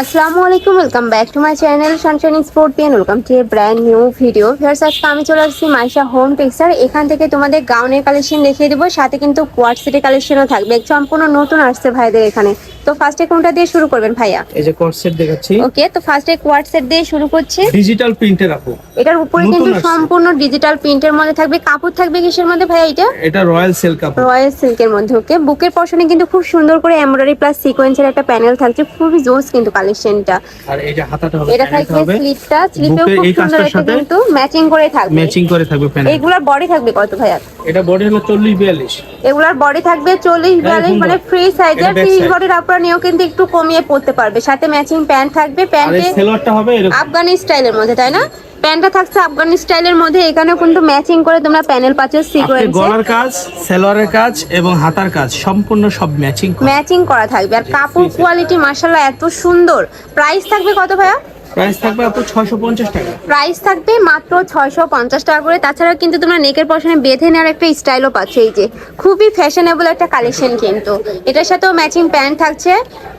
আসসালামু আলাইকুম welcome back to my channel sunshine sport pen welcome to a brand new video Farrar's আজকে আমি চলে আসছি মাইশা হোম টেক্সার এখান থেকে তোমাদের গাউনের কালেকশন দেখিয়ে দেবো, সাথে কিন্তু কোয়ার সেটের কালেকশনও থাকবে। সম্পূর্ণ নতুন আসছে ভাইদের এখানে। তো ফার্স্টে কোনটা দিয়ে শুরু করবেন ভাইয়া? এই যে কট সেট দেখাচ্ছি। ওকে তো ফার্স্টে কোয়ার সেট দিয়ে শুরু করছি। ডিজিটাল প্রিন্টের আপু। এটার উপরে কিন্তু সম্পূর্ণ ডিজিটাল প্রিন্টের মধ্যে থাকবে। কাপড় থাকবে কিসের মধ্যে ভাইয়া এটা? এটা রয়্যাল সিল্ক আপু। রয়্যাল সিল্কের মধ্যে ওকে বুকের পশনে কিন্তু খুব সুন্দর করে এমব্রয়ডারি প্লাস সিকোয়েন্সের একটা প্যানেল থাকছে। খুবই জোস কিন্তু কালেকশনটা আর এই যে হাতাটা হবে এটা থাকবে স্লিপটা স্লিপেও খুব সুন্দর একটা কিন্তু ম্যাচিং করে থাকবে। ম্যাচিং করে থাকবে প্যানেল এগুলার বডি থাকবে কত ভাইয়া? এটা বডি হলো 40 42 এগুলার বডি থাকবে চল্লিশ বিয়াল্লিশ সুন্দর। মানে ফ্রি সাইজের এটা back ফ্রি side। বডির আপনারা নিয়েও কিন্তু একটু কমিয়ে পড়তে পারবে। সাথে ম্যাচিং প্যান্ট থাকবে প্যান্টে সেলোয়ারটা হবে এরকম। আফগানি স্টাইলের মধ্যে তাই না? প্যান্টটা থাকছে আফগানি স্টাইলের মধ্যে এখানেও কিন্তু ম্যাচিং করে তোমরা প্যানেল পাচ্ছ আপনি সিকোয়েন্সে গলার কাজ সেলোয়ারের কাজ এবং হাতার কাজ সম্পূর্ণ সব ম্যাচিং ম্যাচিং করা থাকবে। আর কাপড় কোয়ালিটি মাশাআল্লাহ এত সুন্দর। প্রাইস থাকবে কত ভাইয়া? প্রাইস থাকবে আপু 650 টাকা। প্রাইস থাকবে মাত্র ছয়শো পঞ্চাশ টাকা করে। তাছাড়া কিন্তু তোমরা নেকের পশনে বেঁধে নেওয়ার একটা স্টাইলও পাচ্ছ। এই যে খুবই ফ্যাশনেবল একটা কালেকশন কিন্তু। এটার সাথেও ম্যাচিং প্যান্ট থাকছে।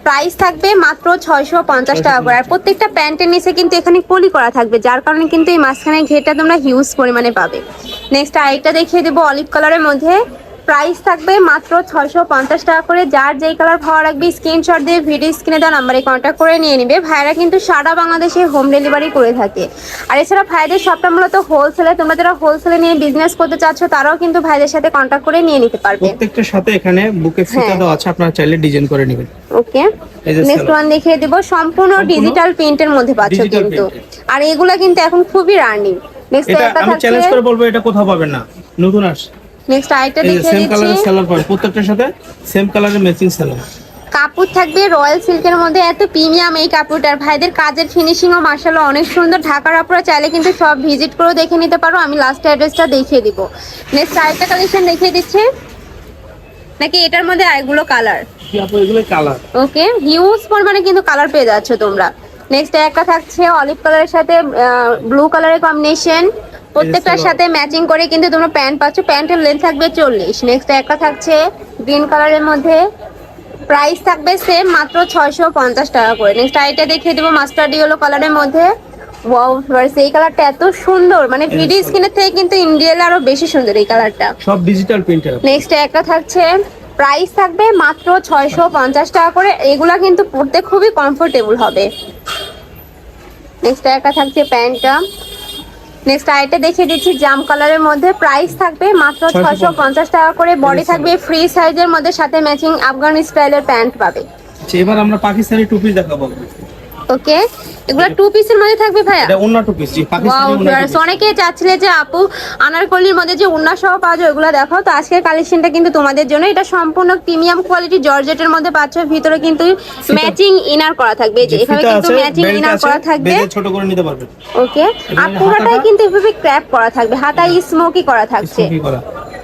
প্রাইস থাকবে মাত্র ছয়শো পঞ্চাশ টাকা করে। আর প্রত্যেকটা প্যান্টের নিচে কিন্তু এখানে কলি করা থাকবে, যার কারণে কিন্তু এই মাঝখানে ঘেরটা তোমরা হিউজ পরিমাণে পাবে। নেক্সট আরেকটা দেখিয়ে দেবো অলিভ কালারের মধ্যে। প্রাইস থাকবে মাত্র ছয়শো পঞ্চাশ টাকা করে। যার যেই কালার ভালো লাগবে স্ক্রিনশট দিয়ে ভিডিও স্ক্রিনে দেওয়া নাম্বারে কন্ট্যাক্ট করে নিয়ে নিবে। ভাইরা কিন্তু সারা বাংলাদেশে হোম ডেলিভারি করে থাকে। আর এছাড়া ভাইদের সবটা মূলত হোলসেলে তোমরা যারা হোলসেলে নিয়ে বিজনেস করতে চাচ্ছ তারাও কিন্তু ভাইদের সাথে কন্ট্যাক্ট করে নিয়ে নিতে পারবে। প্রত্যেকটার সাথে এখানে বুকে ফিতা হ্যাঁ। দেওয়া আছে আপনারা চাইলে ডিজাইন করে নেবেন। ওকে। নেক্সট ওয়ান দেখিয়ে দেবো। সম্পূর্ণ সম্পূর্ণ ডিজিটাল প্রিন্টের মধ্যে পাচ্ছ কিন্তু। আর এগুলা কিন্তু এখন খুবই রানিং নেক্সট এটা আমি চ্যালেঞ্জ করে বলব এটা কোথাও পাবেন না। নতুন আসছে। নেক্সট যে দেখিয়ে সেম দিচ্ছি। কালারের সেলোয়ার পাবেন প্রত্যেকটার সাথে সেম কালারের ম্যাচিং সেলোয়ার কাপড় থাকবে রয়্যাল সিল্কের মধ্যে এত প্রিমিয়াম এই কাপড়টার ভাইদের কাজের ফিনিশিংও মার্শাল্লাহ অনেক সুন্দর। ঢাকার আপনারা চাইলে কিন্তু সব ভিজিট করেও দেখে নিতে পারো। আমি লাস্ট অ্যাড্রেসটা দেখিয়ে দিব। নেক্সট আরেকটা কালেকশন দেখিয়ে দিচ্ছে। নাকি এটার মধ্যে আরেকগুলো কালার ওকে হিউজ পরিমাণে কিন্তু কালার পেয়ে যাচ্ছ তোমরা। নেক্সট একটা থাকছে অলিভ কালারের সাথে ব্লু কালারের কম্বিনেশন প্রত্যেকটার সাথে ম্যাচিং করে কিন্তু তোমরা প্যান্ট পাচ্ছ। প্যান্টের লেন্থ থাকবে চল্লিশ। নেক্সট একটা থাকছে গ্রিন কালারের মধ্যে। প্রাইস থাকবে সেম মাত্র ছয়শো পঞ্চাশ টাকা করে। নেক্সট আইটা দেখিয়ে দেবো মাস্টার্ড ইয়েলো কালারের মধ্যে। ওয়াও ফ্লোয়ার্স এই কালারটা এত সুন্দর। মানে ভিডিও স্ক্রিনের থেকে কিন্তু ইন্ডিয়াল আরও বেশি সুন্দর এই কালারটা সব ডিজিটাল প্রিন্টের নেক্সট একটা থাকছে প্রাইস থাকবে মাত্র ছয়শো পঞ্চাশ টাকা করে। এগুলা কিন্তু পরতে খুবই কমফোর্টেবল হবে। নেক্সট একটা থাকছে প্যান্টটা নেক্সট আইটে দেখিয়ে দিচ্ছি জাম কালারের মধ্যে প্রাইস থাকবে মাত্র ছয়শো পঞ্চাশ। টাকা করে বডি থাকবে ফ্রি সাইজের মধ্যে সাথে ম্যাচিং আফগানি স্টাইলের প্যান্ট পাবে। আচ্ছা, এবার আমরা পাকিস্তানি টুপি দেখাবো। ওকে এগুলো টু পিসের মধ্যে থাকবে ভাইয়া? এটা অন্য টু পিস জি পাকিস্তানি ওন্না অনেকে চাচ্ছিলে যে আপু আনারকলির মধ্যে যে উন্না সহ পাওয়া যায় ওগুলো দেখাও। তো আজকের কালেকশনটা কিন্তু তোমাদের জন্য। এটা সম্পূর্ণ প্রিমিয়াম কোয়ালিটি জর্জেটের মধ্যে পাচ্ছ। ভিতরে কিন্তু ম্যাচিং ইনার করা থাকবে। এই যে এখানে কিন্তু ম্যাচিং ইনার করা থাকবে। ছোট করে নিতে পারবেন ওকে আর পুরোটাই কিন্তু এভাবে ক্র্যাপ করা থাকবে। হাতায় স্মোকি করা থাকছে।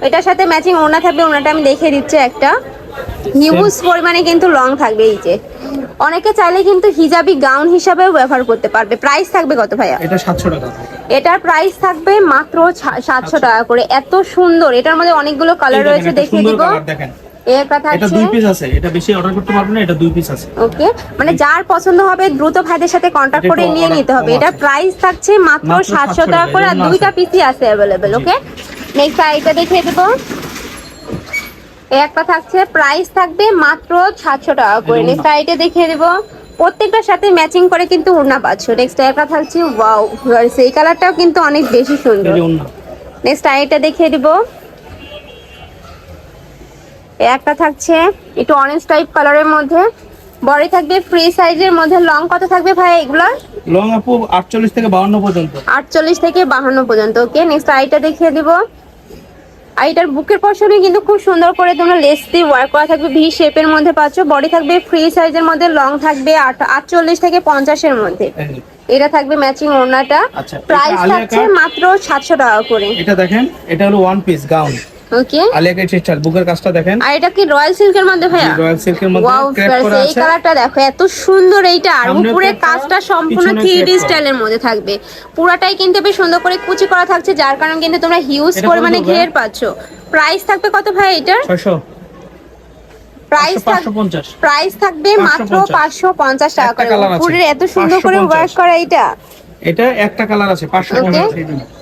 এটার সাথে ম্যাচিং ওনা থাকবে। ওনাটা আমি দেখিয়ে দিচ্ছি একটা। হিউজ পরিমাণে কিন্তু লং থাকবে এই যে। অনেকে চাইলে কিন্তু হিজাবি গাউন হিসাবেও ব্যবহার করতে পারবে। প্রাইস থাকবে কত ভাইয়া? এটা 700 টাকা। এটার প্রাইস থাকবে মাত্র সাতশো টাকা করে। এত সুন্দর। এটার মধ্যে অনেকগুলো কালার রয়েছে দেখিয়ে দিব। দেখেন। এটা দুই পিস আছে। এটা বেশি অর্ডার করতে পারবেন না এটা দুই পিস আছে। ওকে মানে যার পছন্দ হবে দ্রুত ভাইদের সাথে করে নিয়ে নিতে হবে। এটা। প্রাইস থাকছে মাত্র মাত্র সাতশো 700 টাকা করে আর দুইটা। পিসই আছে ওকে নেক্সট আইটা দেখিয়ে দেবো। একটা থাকছে প্রাইস থাকবে মাত্র সাতশো টাকা করে। নেক্সট আইটা দেখিয়ে দেবো। প্রত্যেকটার সাথে ম্যাচিং করে কিন্তু উড়না পাচ্ছ নেক্সট একটা থাকছে ওয়াও সেই কালারটাও কিন্তু অনেক বেশি সুন্দর। নেক্সট আইটা দেখিয়ে দিব। একটা থাকছে একটু অরেঞ্জ টাইপ কালারের মধ্যে। বডি থাকবে ফ্রি সাইজের মধ্যে। লং কত থাকবে ভাই এগুলোর লং আপু 48 থেকে 52 পর্যন্ত। আটচল্লিশ থেকে বাহান্ন পর্যন্ত ওকে নেক্সট আইটা দেখিয়ে দিব। আইটার বুকের পশনে কিন্তু খুব সুন্দর করে তোমরা লেস দিয়ে ওয়ার্ক করা থাকবে। ভি শেপের মধ্যে পাচ্ছ বডি থাকবে ফ্রি সাইজের মধ্যে লং থাকবে আট- আটচল্লিশ থেকে পঞ্চাশের মধ্যে। এটা থাকবে ম্যাচিং ওড়নাটা। আচ্ছা, প্রাইস থাকছে মাত্র সাতশো টাকা করে। এটা দেখেন এটা হলো ওয়ান পিস গাউন ওকে। বুকের কাজটা দেখেন। আর এটা কি রয়্যাল সিল্কের মধ্যে ভাইয়া? রয়্যাল সিল্কের মধ্যে করা আছে। এই কালারটা দেখো এত সুন্দর এইটা। আর উপরে কাজটা সম্পূর্ণ 3D স্টাইলের মধ্যে থাকবে। পুরাটাই কিন্তু বেশ সুন্দর করে কুচি করা থাকছে যার কারণে কিন্তু তোমরা হিউজ পরিমাণে ঘের পাচ্ছ। প্রাইস থাকবে কত ভাই এটা 600 প্রাইস থাকবে মাত্র 550 টাকা করে। পুরো এত সুন্দর করে ওয়ার্ক করা এটা এটা একটা কালার আছে 550 টাকা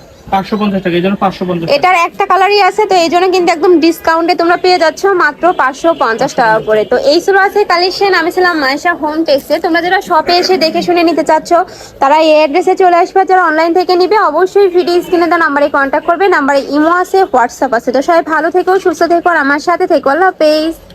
এটার একটা কালারই আছে, তো এই জন্য কিন্তু একদম ডিসকাউন্টে তোমরা পেয়ে যাচ্ছ মাত্র 550 টাকা করে। তো এই ছিল আছে কালেকশন আমি ছিলাম মায়েশা হোম টেক্সে তোমরা যারা শপে এসে দেখে শুনে নিতে চাচ্ছ, তারা এই অ্যাড্রেসে চলে আসবে। যারা অনলাইন থেকে নিবে, অবশ্যই ভিডিও স্ক্রিনে দেওয়া নাম্বারে কন্ট্যাক্ট করবে। নাম্বারে ইমো আছে হোয়াটসঅ্যাপ আছে। তো সবাই ভালো থেকো, সুস্থ থেকো, আর আমার সাথে থেকো। আল্লাহ হাফেজ।